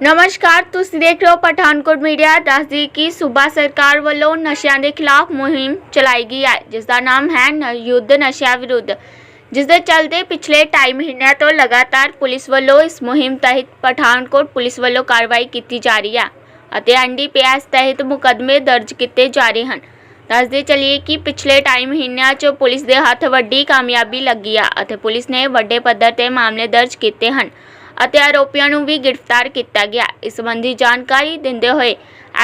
ਨਮਸਕਾਰ ਤੁਸੀਂ ਦੇਖ ਰਹੇ ਹੋ ਪਠਾਨਕੋਟ ਮੀਡੀਆ ਦੱਸਦੀ ਕਿ ਸੂਬਾ ਸਰਕਾਰ ਵੱਲੋਂ ਨਸ਼ਿਆਂ ਦੇ ਖਿਲਾਫ ਮੁਹਿੰਮ ਚਲਾਈ ਗਈ ਹੈ ਜਿਸ ਦਾ ਨਾਮ ਹੈ ਯੁੱਧ ਨਸ਼ਿਆਂ ਵਿਰੁੱਧ ਜਿਸ ਦੇ ਚਲਦੇ ਪਿਛਲੇ 2.5 ਮਹੀਨਿਆਂ ਤੋਂ ਲਗਾਤਾਰ ਪੁਲਿਸ ਵੱਲੋਂ ਇਸ ਮੁਹਿੰਮ ਤਹਿਤ ਪਠਾਨਕੋਟ ਪੁਲਿਸ ਵੱਲੋਂ ਕਾਰਵਾਈ ਕੀਤੀ ਜਾ ਰਹੀ ਹੈ ਅਤੇ ਐਨਡੀਪੀਐਸ ਤਹਿਤ ਮੁਕੱਦਮੇ ਦਰਜ ਕੀਤੇ ਜਾ ਰਹੇ ਹਨ ਦੱਸਦੇ ਚਲੀਏ ਕਿ ਪਿਛਲੇ 2.5 ਮਹੀਨਿਆਂ 'ਚ ਪੁਲਿਸ ਦੇ ਹੱਥ ਵੱਡੀ ਕਾਮਯਾਬੀ ਲੱਗੀ ਆ ਅਤੇ ਪੁਲਿਸ ਨੇ ਵੱਡੇ ਪੱਧਰ ਤੇ ਮਾਮਲੇ ਦਰਜ ਕੀਤੇ ਹਨ ਅਤੇ ਆਰੋਪੀਆਂ ਨੂੰ ਵੀ ਗ੍ਰਿਫਤਾਰ ਕੀਤਾ ਗਿਆ। ਇਸ ਸੰਬੰਧੀ ਜਾਣਕਾਰੀ ਦਿੰਦੇ ਹੋਏ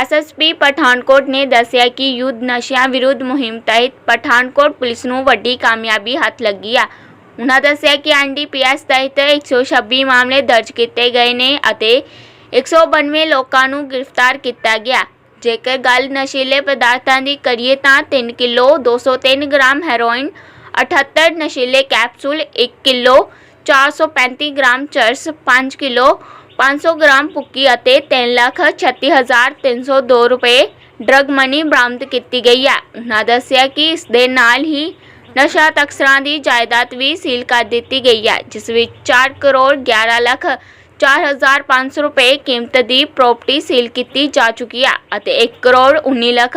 ਐਸਐਸਪੀ ਪਠਾਨਕੋਟ ਨੇ ਦੱਸਿਆ ਕਿ ਯੁੱਧ ਨਸ਼ਿਆਂ ਵਿਰੁੱਧ ਮੁਹਿੰਮ ਤਹਿਤ ਪਠਾਨਕੋਟ ਪੁਲਿਸ ਨੂੰ ਵੱਡੀ ਕਾਮਯਾਬੀ ਹੱਥ ਲੱਗੀ ਆ। ਉਨ੍ਹਾਂ ਦੱਸਿਆ ਕਿ ਐਨਡੀਪੀਐਸ ਤਹਿਤ 126 ਮਾਮਲੇ ਦਰਜ ਕੀਤੇ ਗਏ ਨੇ ਅਤੇ 192 ਲੋਕਾਂ ਨੂੰ ਗ੍ਰਿਫਤਾਰ ਕੀਤਾ ਗਿਆ। ਜੇਕਰ ਗੱਲ ਨਸ਼ੀਲੇ ਪਦਾਰਥਾਂ ਦੀ ਕਰੀਏ ਤਾਂ 3 ਕਿਲੋ 203 ਗ੍ਰਾਮ ਹੈਰੋਇਨ 78 ਨਸ਼ੀਲੇ ਕੈਪਸੂਲ 1 ਕਿਲੋ 435 ਗ੍ਰਾਮ ਚਰਸ 5 ਕਿਲੋ 500 ਗ੍ਰਾਮ ਪੁੱਕੀ ਅਤੇ 336302 ਰੁਪਏ ਡਰਗ ਮਨੀ ਬਰਾਮਦ ਕੀਤੀ ਗਈ ਹੈ। ਉਹਨਾਂ ਦੱਸਿਆ ਕਿ ਇਸ ਦੇ ਨਾਲ ਹੀ ਨਸ਼ਾ ਤਕਸਰਾਂ ਦੀ ਜਾਇਦਾਦ ਵੀ ਸੀਲ ਕਰ ਦਿੱਤੀ ਗਈ ਹੈ, ਜਿਸ ਵਿੱਚ 4 ਕਰੋੜ 11 ਲੱਖ 4500 ਰੁਪਏ ਕੀਮਤ ਦੀ ਪ੍ਰਾਪਰਟੀ ਸੀਲ ਕੀਤੀ ਜਾ ਚੁੱਕੀ ਹੈ ਅਤੇ 1 ਕਰੋੜ 19 ਲੱਖ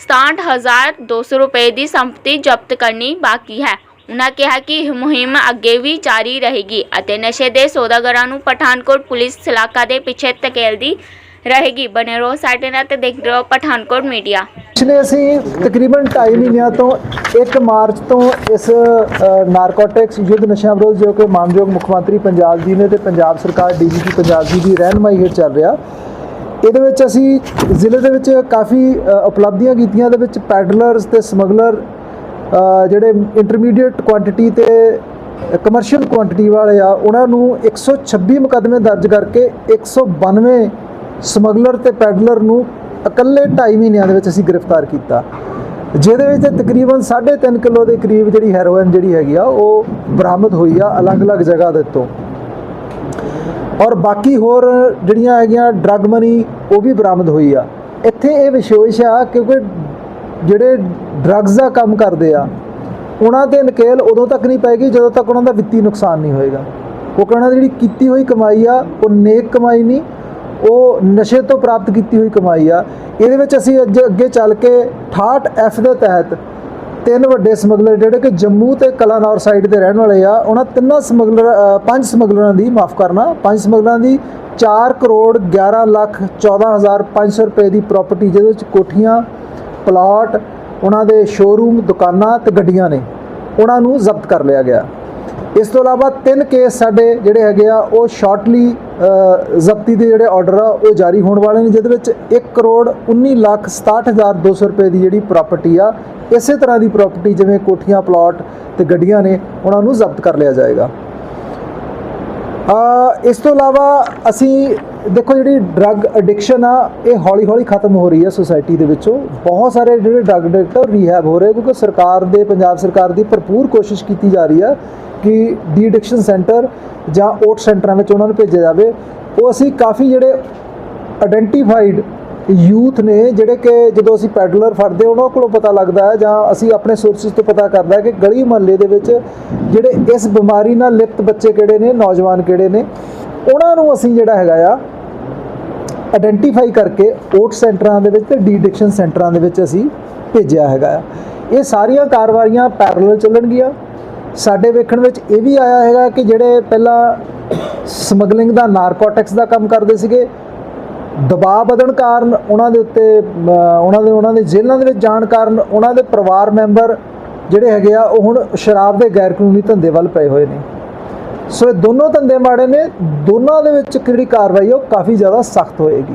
67200 ਰੁਪਏ ਦੀ ਸੰਪਤੀ ਜ਼ਬਤ ਕਰਨੀ ਬਾਕੀ ਹੈ। ਉਨ੍ਹਾਂ ਕਿਹਾ ਕਿ ਇਹ ਮੁਹਿੰਮ ਅੱਗੇ ਵੀ ਜਾਰੀ ਰਹੇਗੀ ਅਤੇ ਨਸ਼ੇ ਦੇ ਸੌਦਾਗਰਾਂ ਨੂੰ ਪਠਾਨਕੋਟ ਪੁਲਿਸ ਸਲਾਕਾ ਦੇ ਪਿੱਛੇ ਧਕੇਲਦੀ ਰਹੇਗੀ। ਬਣੇ ਰਹੋ ਸਾਡੇ ਨਾਲ ਤੇ ਦੇਖਦੇ ਰਹੋ ਪਠਾਨਕੋਟ ਮੀਡੀਆ। ਪਿਛਲੇ ਅਸੀਂ ਤਕਰੀਬਨ 2.5 ਮਹੀਨਿਆਂ ਤੋਂ 1 ਮਾਰਚ ਤੋਂ ਇਸ ਨਾਰਕੋਟਿਕਸ ਯੁੱਧ ਨਸ਼ਿਆਂ ਵਿਰੁੱਧ ਜੋ ਕਿ ਮਾਨਯੋਗ ਮੁੱਖ ਮੰਤਰੀ ਪੰਜਾਬ ਜੀ ਨੇ ਤੇ ਪੰਜਾਬ ਸਰਕਾਰ ਡੀਜੀਪੀ ਪੰਜਾਬ ਜੀ ਦੀ ਰਹਿਨਮਾਈ ਹੇਠ ਚੱਲ ਰਿਹਾ, ਇਹਦੇ ਵਿੱਚ ਅਸੀਂ ਜ਼ਿਲ੍ਹੇ ਦੇ ਵਿੱਚ ਕਾਫੀ ਉਪਲਬਧੀਆਂ ਕੀਤੀਆਂ ਦੇ ਵਿੱਚ ਪੈਡਲਰਸ ਤੇ ਸਮਗਲਰ ਜਿਹੜੇ ਇੰਟਰਮੀਡੀਏਟ ਕੁਆਂਟੀਟੀ ਤੇ ਕਮਰਸ਼ੀਅਲ ਕੁਆਂਟੀਟੀ ਵਾਲੇ ਆ, ਉਹਨਾਂ ਨੂੰ 126 ਮੁਕੱਦਮੇ ਦਰਜ ਕਰਕੇ 192 ਸਮਗਲਰ ਤੇ ਪੈਡਲਰ ਨੂੰ ਇਕੱਲੇ 2.5 ਮਹੀਨਿਆਂ ਦੇ ਵਿੱਚ ਅਸੀਂ ਗ੍ਰਿਫਤਾਰ ਕੀਤਾ। ਜਿਹਦੇ ਵਿੱਚ ਤਕਰੀਬਨ 3.5 ਕਿਲੋ ਦੇ ਕਰੀਬ ਜਿਹੜੀ ਹੈਰੋਇਨ ਜਿਹੜੀ ਹੈਗੀ ਆ, ਉਹ ਬਰਾਮਦ ਹੋਈ ਆ ਅਲੱਗ-ਅਲੱਗ ਜਗ੍ਹਾ ਦੇ ਤੋਂ ਔਰ ਬਾਕੀ ਹੋਰ ਜਿਹੜੀਆਂ ਹੈਗੀਆਂ ਡਰੱਗ ਮਨੀ ਉਹ ਵੀ ਬਰਾਮਦ ਹੋਈ ਆ। ਇੱਥੇ ਇਹ ਵਿਸ਼ੇਸ਼ ਆ ਕਿਉਂਕਿ ਜਿਹੜੇ ਡਰੱਗਸ ਦਾ ਕੰਮ ਕਰਦੇ ਆ, ਉਹਨਾਂ ਤੇ ਨਕੇਲ ਉਦੋਂ ਤੱਕ ਨਹੀਂ ਪਏਗੀ ਜਦੋਂ ਤੱਕ ਉਹਨਾਂ ਦਾ ਵਿੱਤੀ ਨੁਕਸਾਨ ਨਹੀਂ ਹੋਏਗਾ। ਕਿਉਂਕਿ ਉਹਨਾਂ ਦੀ ਜਿਹੜੀ ਕੀਤੀ ਹੋਈ ਕਮਾਈ ਆ, ਉਹ ਨੇਕ ਕਮਾਈ ਨਹੀਂ, ਉਹ ਨਸ਼ੇ ਤੋਂ ਪ੍ਰਾਪਤ ਕੀਤੀ ਹੋਈ ਕਮਾਈ ਆ। ਇਹਦੇ ਵਿੱਚ ਅਸੀਂ ਅੱਜ ਅੱਗੇ ਚੱਲ ਕੇ 68 ਐਫ ਦੇ ਤਹਿਤ ਤਿੰਨ ਵੱਡੇ ਸਮਗਲਰ ਜਿਹੜੇ ਕਿ ਜੰਮੂ ਤੇ ਕਲਾਨੌਰ ਸਾਈਡ ਦੇ ਰਹਿਣ ਵਾਲੇ ਆ, ਉਹਨਾਂ ਤਿੰਨਾਂ ਸਮਗਲਰ ਪੰਜ ਸਮਗਲਰਾਂ ਦੀ ਮਾਫ ਕਰਨਾ, ਪੰਜ ਸਮਗਲਰਾਂ ਦੀ 4 ਕਰੋੜ 11 ਲੱਖ 14500 ਰੁਪਏ ਦੀ ਪ੍ਰਾਪਰਟੀ ਜਿਹਦੇ ਵਿੱਚ ਕੋਠੀਆਂ ਪਲਾਟ, ਉਹਨਾਂ ਦੇ ਸ਼ੋਰੂਮ ਦੁਕਾਨਾਂ ਤੇ ਗੱਡੀਆਂ ਨੇ। ਉਹਨਾਂ ਨੂੰ ਜ਼ਬਤ ਕਰ ਲਿਆ ਗਿਆ। ਇਸ ਤੋਂ ਇਲਾਵਾ ਤਿੰਨ ਕੇਸ ਸਾਡੇ ਜਿਹੜੇ ਹੈਗੇ ਆ, ਉਹ ਸ਼ਾਰਟਲੀ ਜ਼ਬਤੀ ਦੇ ਜਿਹੜੇ ਆਰਡਰ ਆ, ਉਹ ਜਾਰੀ ਹੋਣ ਵਾਲੇ ਨੇ, ਜਿਹਦੇ ਵਿੱਚ 1 ਕਰੋੜ 19 ਲੱਖ 67200 ਰੁਪਏ ਦੀ ਜਿਹੜੀ ਪ੍ਰਾਪਰਟੀ ਆ, ਇਸੇ ਤਰ੍ਹਾਂ ਦੀ ਪ੍ਰਾਪਰਟੀ ਜਿਵੇਂ ਕੋਠੀਆਂ, ਪਲਾਟ ਤੇ ਗੱਡੀਆਂ ਨੇ, ਉਹਨਾਂ ਨੂੰ ਜ਼ਬਤ ਕਰ ਲਿਆ ਜਾਏਗਾ। ਇਸ ਤੋਂ ਇਲਾਵਾ ਅਸੀਂ ਦੇਖੋ ਜਿਹੜੀ ਡਰੱਗ ਐਡਿਕਸ਼ਨ ਆ, ਇਹ ਹੌਲੀ-ਹੌਲੀ ਖਤਮ ਹੋ ਰਹੀ ਹੈ ਸੋਸਾਇਟੀ ਦੇ ਵਿੱਚੋਂ। ਬਹੁਤ ਸਾਰੇ ਜਿਹੜੇ ਡਰੱਗ ਐਡਿਕਟ ਰੀਹੈਬ ਹੋ ਰਹੇ ਕਿਉਂਕਿ ਸਰਕਾਰ ਦੇ, ਪੰਜਾਬ ਸਰਕਾਰ ਦੀ ਭਰਪੂਰ ਕੋਸ਼ਿਸ਼ ਕੀਤੀ ਜਾ ਰਹੀ ਆ ਕਿ ਡੀ ਐਡਿਕਸ਼ਨ ਸੈਂਟਰ ਜਾਂ ਓਟ ਸੈਂਟਰਾਂ ਵਿੱਚ ਉਹਨਾਂ ਨੂੰ ਭੇਜਿਆ ਜਾਵੇ। ਉਹ ਅਸੀਂ ਕਾਫੀ ਜਿਹੜੇ ਆਇਡੈਂਟੀਫਾਈਡ ਯੂਥ ਨੇ, ਜਿਹੜੇ ਕਿ ਜਦੋਂ ਅਸੀਂ ਪੈਡਲਰ ਫੜਦੇ ਉਹਨਾਂ ਕੋਲੋਂ ਪਤਾ ਲੱਗਦਾ ਹੈ ਜਾਂ ਅਸੀਂ ਆਪਣੇ ਸੋਰਸਸ ਤੋਂ ਪਤਾ ਕਰਦਾ ਕਿ ਗਲੀ ਮੁਹੱਲੇ ਦੇ ਵਿੱਚ ਜਿਹੜੇ ਇਸ ਬਿਮਾਰੀ ਨਾਲ ਲਿਪਤ ਬੱਚੇ ਕਿਹੜੇ ਨੇ, ਨੌਜਵਾਨ ਕਿਹੜੇ ਨੇ, ਉਹਨਾਂ ਨੂੰ ਅਸੀਂ ਜਿਹੜਾ ਹੈਗਾ ਆ ਆਇਡੈਂਟੀਫਾਈ ਕਰਕੇ ਓਟ ਸੈਂਟਰਾਂ ਦੇ ਵਿੱਚ ਤੇ ਡੀਡਿਕਸ਼ਨ ਸੈਂਟਰਾਂ ਦੇ ਵਿੱਚ ਅਸੀਂ ਭੇਜਿਆ ਹੈਗਾ ਆ। ਇਹ ਸਾਰੀਆਂ ਕਾਰਵਾਈਆਂ ਪੈਰਲਲ ਚੱਲਣਗੀਆਂ। ਸਾਡੇ ਵੇਖਣ ਵਿੱਚ ਇਹ ਵੀ ਆਇਆ ਹੈਗਾ ਕਿ ਜਿਹੜੇ ਪਹਿਲਾਂ ਸਮਗਲਿੰਗ ਦਾ ਨਾਰਕੋਟਿਕਸ ਦਾ ਕੰਮ ਕਰਦੇ ਸੀਗੇ, ਦਬਾਅ ਵਧਣ ਕਾਰਨ ਉਹਨਾਂ ਦੇ ਉੱਤੇ ਉਹਨਾਂ ਦੇ ਉਹਨਾਂ ਦੇ ਜੇਲ੍ਹਾਂ ਦੇ ਵਿੱਚ ਜਾਣ ਕਾਰਨ ਉਹਨਾਂ ਦੇ ਪਰਿਵਾਰ ਮੈਂਬਰ ਜਿਹੜੇ ਹੈਗੇ ਆ, ਉਹ ਹੁਣ ਸ਼ਰਾਬ ਦੇ ਗੈਰ ਕਾਨੂੰਨੀ ਧੰਦੇ ਵੱਲ ਪਏ ਹੋਏ ਨੇ। ਸੋ ਇਹ ਦੋਨੋਂ ਧੰਦੇ ਮਾੜੇ ਨੇ ਦੋਨਾਂ ਦੇ ਵਿੱਚ ਜਿਹੜੀ ਕਾਰਵਾਈ ਉਹ ਕਾਫੀ ਜ਼ਿਆਦਾ ਸਖਤ ਹੋਏਗੀ।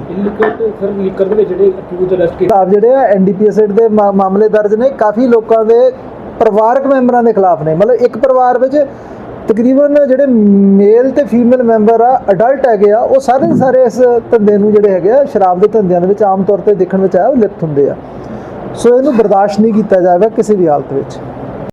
ਖਿਲਾਫ ਜਿਹੜੇ ਆ ਐਨਡੀਪੀਐਸ ਦੇ ਮਾ- ਮਾਮਲੇ ਦਰਜ ਨੇ ਕਾਫੀ ਲੋਕਾਂ ਦੇ ਪਰਿਵਾਰਕ ਮੈਂਬਰਾਂ ਦੇ ਖਿਲਾਫ ਨੇ। ਮਤਲਬ ਇੱਕ ਪਰਿਵਾਰ ਵਿੱਚ ਤਕਰੀਬਨ ਜਿਹੜੇ ਮੇਲ ਤੇ ਫੀਮੇਲ ਮੈਂਬਰ ਆ ਅਡਲਟ ਹੈਗੇ ਆ ਉਹ ਸਾਰੇ ਦੇ ਸਾਰੇ ਇਸ ਧੰਦੇ ਨੂੰ ਜਿਹੜੇ ਹੈਗੇ ਆ ਸ਼ਰਾਬ ਦੇ ਧੰਦਿਆਂ ਦੇ ਵਿੱਚ ਆਮ ਤੌਰ ਤੇ ਦੇਖਣ ਵਿੱਚ ਆਇਆ ਉਹ ਲਿਪਤ ਹੁੰਦੇ ਆ। ਸੋ ਇਹਨੂੰ ਬਰਦਾਸ਼ਤ ਨਹੀਂ ਕੀਤਾ ਜਾਵੇਗਾ ਕਿਸੇ ਵੀ ਹਾਲਤ ਵਿੱਚ।